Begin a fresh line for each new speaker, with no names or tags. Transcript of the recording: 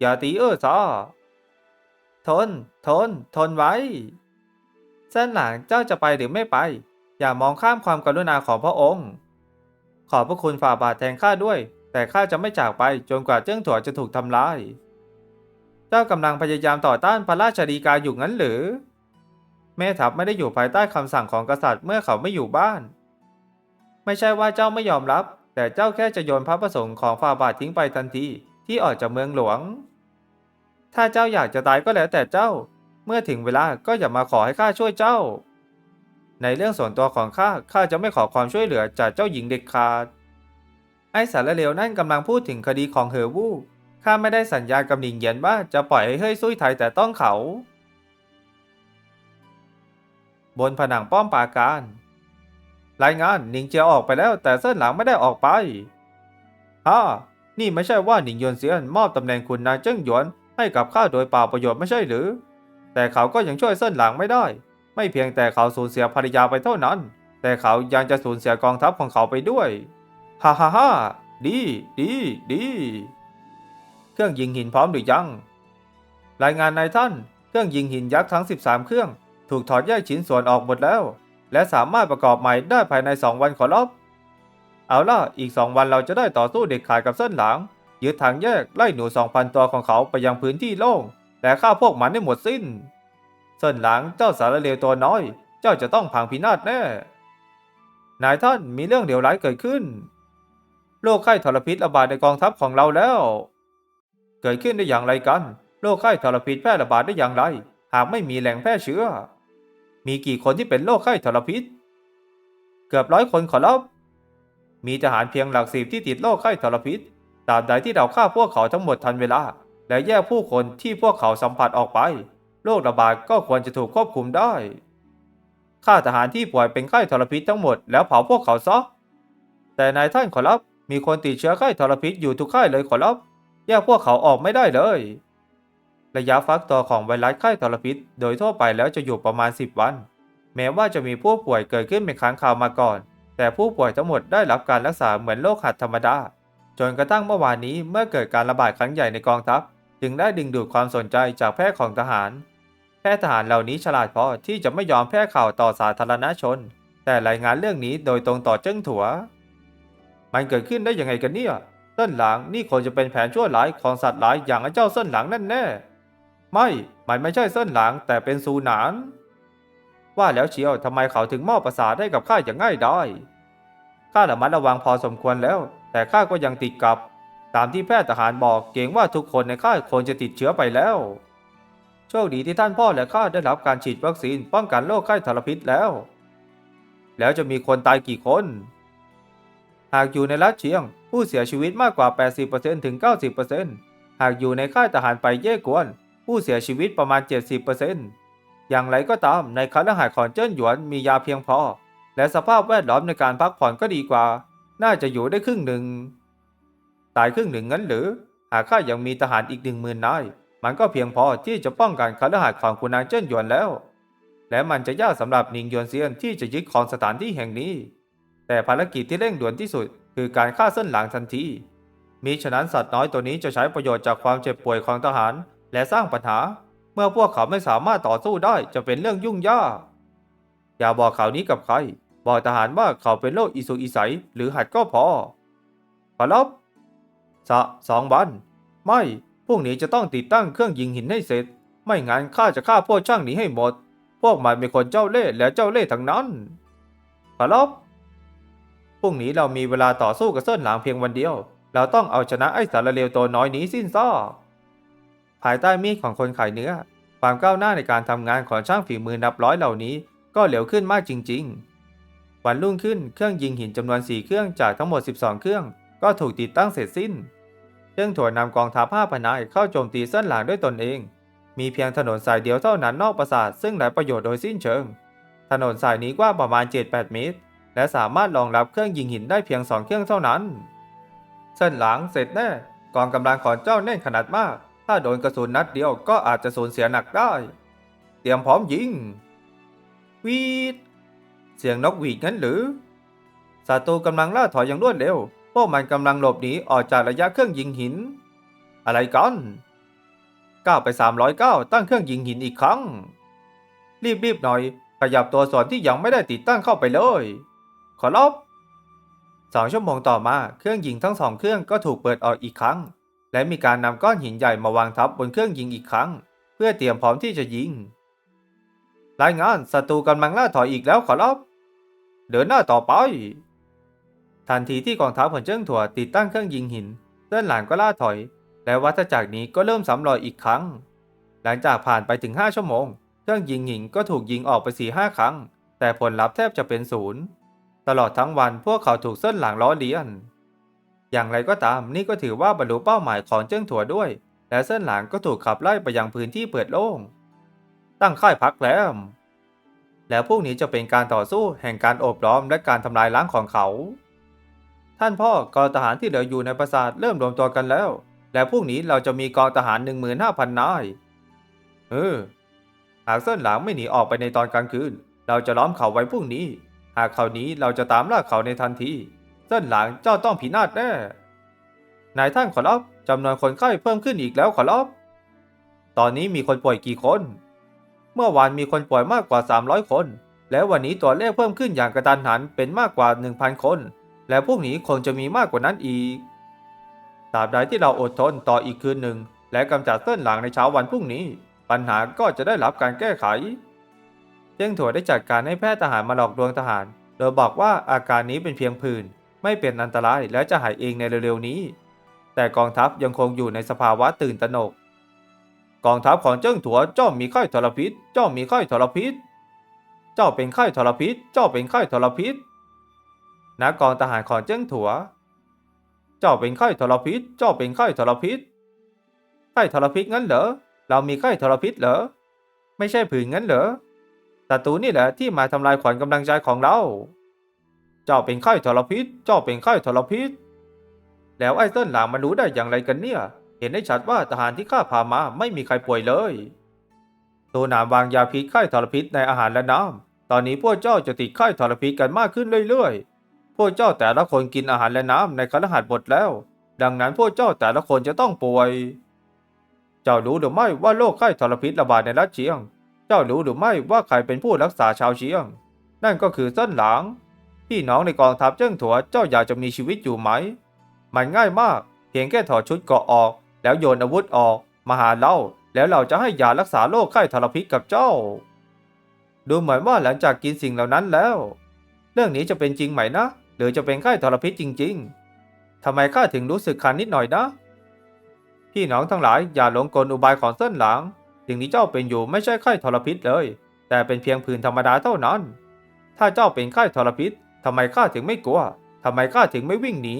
อย่าตีเออซอทน ทน ทนไว้เส้นหลังเจ้าจะไปหรือไม่ไป อย่ามองข้ามความกรุณาของพระองค์ ขอบพระคุณฝ่าบาทแทนข้าด้วย แต่ข้าจะไม่จากไปจนกว่าเจิ้งถั่วจะถูกทำลาย เจ้ากำลังพยายามต่อต้านพระราชดีกาอยู่งั้นหรือ แม่ทัพไม่ได้อยู่ภายใต้คำสั่งของกษัตริย์เมื่อเขาไม่อยู่บ้าน ไม่ใช่ว่าเจ้าไม่ยอมรับ แต่เจ้าแค่จะโยนพระประสงค์ของฝ่าบาททิ้งไปทันที ที่ออกจากเมืองหลวง ถ้าเจ้าอยากจะตายก็แล้วแต่เจ้า เมื่อถึงเวลาก็อย่ามาขอให้ข้าช่วยเจ้า ในเรื่องส่วนตัวของข้า ข้าจะไม่ขอความช่วยเหลือจากเจ้าหญิงเด็ดขาด ไอ้สารเลวนั่นกำลังพูดถึงคดีของเหอวูข้าไม่ได้สัญญากับหนิงเยียนว่าจะปล่อยให้เฮ้ยซุยไทยแต่ต้องเขา บนผนังป้อมปราการ รายงานหนิงเจียออกไปแล้วแต่เส้นหลังไม่ได้ออกไปฮ่า นี่ไม่ใช่ว่าหนิงหยวนเซียนมอบตำแหน่งคุณนายเจิ้งหยวนให้กับข้าโดยเปล่าประโยชน์ไม่ใช่หรือ แต่เขาก็ยังช่วยเส้นหลังไม่ได้ ไม่เพียงแต่เขาสูญเสียภรรยาไปเท่านั้น แต่เขายังจะสูญเสียกองทัพของเขาไปด้วยฮ่าฮ่าฮ่าดีดีดีเครื่องยิงหินพร้อมหรือยัง รายงานนายท่าน เครื่องยิงหินยักษ์ทั้ง 13 เครื่อง ถูกถอดแยกชิ้นส่วนออกหมดแล้ว และสามารถประกอบใหม่ได้ภายใน 2 วันขอรับ เอาล่ะ อีก2วันเราจะได้ต่อสู้เด็กขาดกับเส้นหลัง ยึดทางแยกไล่หนู2,000ตัวของเขาไปยังพื้นที่โล่ง และฆ่าพวกมันให้หมดสิ้น เส้นหลังเจ้าสารเลวตัวน้อย เจ้าจะต้องพังพินาศแน่ นายท่านมีเรื่องเดียวร้ายเกิดขึ้น โรคไข้ทรพิษระบาดในกองทัพของเราแล้ว เกิดขึ้นได้อย่างไรกัน โรคไข้ทรพิษแพร่ระบาดได้อย่างไร หากไม่มีแหล่งแพร่เชื้อ มีกี่คนที่เป็นโรคไข้ทรพิษ เกือบร้อยคนขอรับ มีทหารเพียงหลักสิบที่ติดโรคไข้ทรพิษตราบใดที่เราฆ่าพวกเขาทั้งหมดทันเวลา และแยกผู้คนที่พวกเขาสัมผัสออกไปโรคระบาดก็ควรจะถูกควบคุมได้ฆ่าทหารที่ป่วยเป็นไข้ทรพิษทั้งหมดแล้วเผาพวกเขาซะแต่นายท่านขอรับมีคนติดเชื้อไข้ทรพิษอยู่ทุกค่ายเลยขอรับแยกพวกเขาออกไม่ได้เลย ระยะฟักตัวของไวรัสไข้ทรพิษ โดยทั่วไปแล้วจะอยู่ประมาณ 10 วัน แม้ว่าจะมีผู้ป่วยเกิดขึ้นเป็นครั้งคราวมาก่อน แต่ผู้ป่วยทั้งหมดได้รับการรักษาเหมือนโรคหัดธรรมดา จนกระทั่งเมื่อวานนี้เมื่อเกิดการระบาดครั้งใหญ่ในกองทัพ จึงได้ดึงดูดความสนใจจากแพทย์ของทหาร แพทย์ทหารเหล่านี้ฉลาดพอที่จะไม่ยอมแพร่ข่าวต่อสาธารณชน แต่รายงานเรื่องนี้โดยตรงต่อเจิ้งถัว มันเกิดขึ้นได้ยังไงกันเนี่ยเส้นหลังนี่ควรจะเป็นแผนชั่วร้ายของสัตว์หลายอย่างไอ้เจ้าเส้นหลังนั่นแน่ ไม่ มันไม่ใช่เส้นหลังแต่เป็นซูหนาน ว่าแล้วเชียวทำไมเขาถึงมอบประสาทให้กับข้าอย่างง่ายได้ข้าระมัดระวังพอสมควรแล้ว แต่ข้าก็ยังติดกับ ตามที่แพทย์ทหารบอกเกรงว่าทุกคนในค่ายควรจะติดเชื้อไปแล้ว โชคดีที่ท่านพ่อและข้าได้รับการฉีดวัคซีนป้องกันโรคไข้ทรพิษแล้ว แล้วจะมีคนตายกี่คน หากอยู่ในรัฐเชียง ผู้เสียชีวิตมากกว่า 80%ถึง 90%หากอยู่ในค่ายทหารไปเย่กวน ผู้เสียชีวิตประมาณ 70% อย่างไรก็ตามในคฤหาสน์ของเจิ้นหยวนมียาเพียงพอ และสภาพแวดล้อมในการพักผ่อนก็ดีกว่า น่าจะอยู่ได้ครึ่งหนึ่ง ตายครึ่งหนึ่งงั้นหรือ หากข้ายังมีทหารอีกหนึ่งหมื่นนาย มันก็เพียงพอที่จะป้องกันคฤหาสน์ของคุณนางเจิ้นหยวนแล้ว และมันจะยากสำหรับนิงหยวนเซียนที่จะยึดครองสถานที่แห่งนี้ แต่ภารกิจที่เร่งด่วนที่สุด คือการฆ่าเส้นหลังทันทีมีฉะนั้นสัตว์น้อยตัวนี้จะใช้ประโยชน์จากความเจ็บป่วยของทหาร และสร้างปัญหา มื่อพวกเขาไม่สามารถต่อสู้ได้จะเป็นเรื่องยุ่งยาก อย่าบอกข่าวนี้กับใคร บอกทหารว่าเขาเป็นโรคอิสุอิสัยหรือหัดก็พอ ขอรับสะสองวัน ไม่พรุ่งนี้จะต้องติดตั้งเครื่องยิงหินให้เสร็จ ไม่งั้นข้าจะฆ่าพวกช่างนี้ให้หมด พวกมันเป็นคนเจ้าเล่ห์และเจ้าเล่ห์ทั้งนั้น ขอรับพรุ่งนี้เรามีเวลาต่อสู้กับเส้นหลางเพียงวันเดียว เราต้องเอาชนะไอ้สารเลวตัวน้อยนี้สิ้นซาก ภายใต้มีดของคนขายเนื้อ ความก้าวหน้าในการทำงานของช่างฝีมือนับร้อยเหล่านี้ ก็เร็วขึ้นมากจริง ๆ วันรุ่งขึ้นเครื่องยิงหินจำนวน 4 เครื่องจากทั้งหมด 12 เครื่อง ก็ถูกติดตั้งเสร็จสิ้น เครื่องถั่วนำกองทัพห้าพนายเข้าโจมตีเส้นหลางด้วยตนเอง มีเพียงถนนสายเดียวเท่านั้นนอกปราสาทซึ่งไร้ประโยชน์โดยสิ้นเชิง ถนนสายนี้กว้างประมาณ 7-8 เมตร และสามารถรองรับเครื่องยิงหินได้เพียงสองเครื่องเท่านั้น เส้นหลังเสร็จแน่กองกำลังของเจ้าแน่นขนาดมาก ถ้าโดนกระสุนนัดเดียวก็อาจจะสูญเสียหนักได้ เตรียมพร้อมยิง วีด เสียงนกหวีดงั้นหรือศัตรูกำลังล่าถอยอย่างรวดเร็ว พวกมันกำลังหลบหนีออกจากระยะเครื่องยิงหิน อะไรกันก้าวไป 309 ตั้งเครื่องยิงหินอีกครั้ง รีบๆหน่อย ขยับตัวส่วนที่ยังไม่ได้ติดตั้งเข้าไปเลย ขอรับสองชั่วโมงต่อมาเครื่องยิงทั้งสองเครื่องก็ถูกเปิดออกอีกครั้ง และมีการนำก้อนหินใหญ่มาวางทับบนเครื่องยิงอีกครั้ง เพื่อเตรียมพร้อมที่จะยิง รายงานศัตรูกำลังล่าถอยอีกแล้วขอรับ เดินหน้าต่อไป ทันทีที่กองทัพของเจิ้งถั่วติดตั้งเครื่องยิงหินเส้นหลานก็ล่าถอย และวัฏจักรนี้ก็เริ่มสำรอยอีกครั้ง หลังจากผ่านไปถึง 5 ชั่วโมง เครื่องยิงหินก็ถูกยิงออกไป4ีห้าครั้ง แต่ผลลัพธ์แทบจะเป็นศูนย์ตลอดทั้งวันพวกเขาถูกเส้นหลังล้อเลียน อย่างไรก็ตามนี่ก็ถือว่าบรรลุเป้าหมายของเจิ้งถั่วด้วย และเส้นหลังก็ถูกขับไล่ไปยังพื้นที่เปิดโล่ง ตั้งค่ายพักแล้วแล้วพวกนี้จะเป็นการต่อสู้แห่งการโอบล้อมและการทำลายล้างของเขา ท่านพ่อกองทหารที่เหลืออยู่ในปราสาทเริ่มรวมตัวกันแล้ว และพรุ่งนี้เราจะมีกองทหาร 15,000 นาย เออ หากเส้นหลังไม่หนีออกไปในตอนกลางคืน เราจะล้อมเขาไว้พรุ่งนี้ หากเขานี้เราจะตามล่าเขาในทันที เส้นหลังเจ้าต้องพินาศแน่ นายท่านขอรับจำนวนคนไข้เพิ่มขึ้นอีกแล้วขอรับ ตอนนี้มีคนป่วยกี่คน เมื่อวานมีคนป่วยมากกว่า 300 คน และวันนี้ตัวเลขเพิ่มขึ้นอย่างกระตันหันเป็นมากกว่า 1,000 คน และพวกนี้คงจะมีมากกว่านั้นอีก ตราบใดที่เราอดทนต่ออีกคืนหนึ่ง และกำจัดเส้นหลังในเช้าวันพรุ่งนี้ ปัญหาก็จะได้รับการแก้ไขเจ้งถั่วได้จัดการให้แพทย์ทหารมาหลอกลวงทหาร โดยบอกว่าอาการนี้เป็นเพียงผื่น ไม่เป็นอันตรายและจะหายเองในเร็วๆนี้ แต่กองทัพยังคงอยู่ในสภาวะตื่นตระหนก กองทัพของเจิ้งถัวเจ้ามีไข้ทรพิษ เจ้ามีไข้ทรพิษ เจ้าเป็นไข้ทรพิษ เจ้าเป็นไข้ทรพิษนักกองทหารของเจิ้งถัว เจ้าเป็นไข้ทรพิษ เจ้าเป็นไข้ทรพิษ ไข้ทรพิษงั้นเหรอ เรามีไข้ทรพิษเหรอ ไม่ใช่ผื่นงั้นเหรอศัตรูนี่แหละที่มาทำลายขวัญกำลังใจของเรา เจ้าเป็นไข้ทรพิษ เจ้าเป็นไข้ทรพิษ แล้วไอ้เส้นหลางมันรู้ได้อย่างไรกันเนี่ย เห็นได้ชัดว่าทหารที่ข้าพามาไม่มีใครป่วยเลยตัวหนามวางยาพิษไข้ทรพิษในอาหารและน้ำ ตอนนี้พวกเจ้าจะติดไข้ทรพิษกันมากขึ้นเรื่อยๆ พวกเจ้าแต่ละคนกินอาหารและน้ำในคฤหาสน์หมดแล้ว ดังนั้นพวกเจ้าแต่ละคนจะต้องป่วย เจ้ารู้หรือไม่ว่าโรคไข้ทรพิษระบาดในรัฐเชียง เจ้ารู้หรือไม่ว่าใครเป็นผู้รักษาชาวเชียง นั่นก็คือเส้นหลาง พี่น้องในกองทัพเจิ้งถัวเจ้าอยากจะมีชีวิตอยู่ไหม มันง่ายมาก เพียงแค่ถอดชุดเกราะออก แล้วโยนอาวุธออก มาหาเรา แล้วเราจะให้ยารักษาโรคไข้ทรพิษกับเจ้า ดูเหมือนว่าหลังจากกินสิ่งเหล่านั้นแล้ว เรื่องนี้จะเป็นจริงไหมนะ หรือจะเป็นไข้ทรพิษจริง ๆทำไมข้าถึงรู้สึกคันนิดหน่อยนะ พี่น้องทั้งหลายอย่าหลงกลอุบายของเส้นหลางสิ่งที่เจ้าเป็นอยู่ไม่ใช่ไข้ทรพิษเลย แต่เป็นเพียงผื่นธรรมดาเท่านั้น ถ้าเจ้าเป็นไข้ทรพิษ ทำไมข้าถึงไม่กลัว ทำไมข้าถึงไม่วิ่งหนี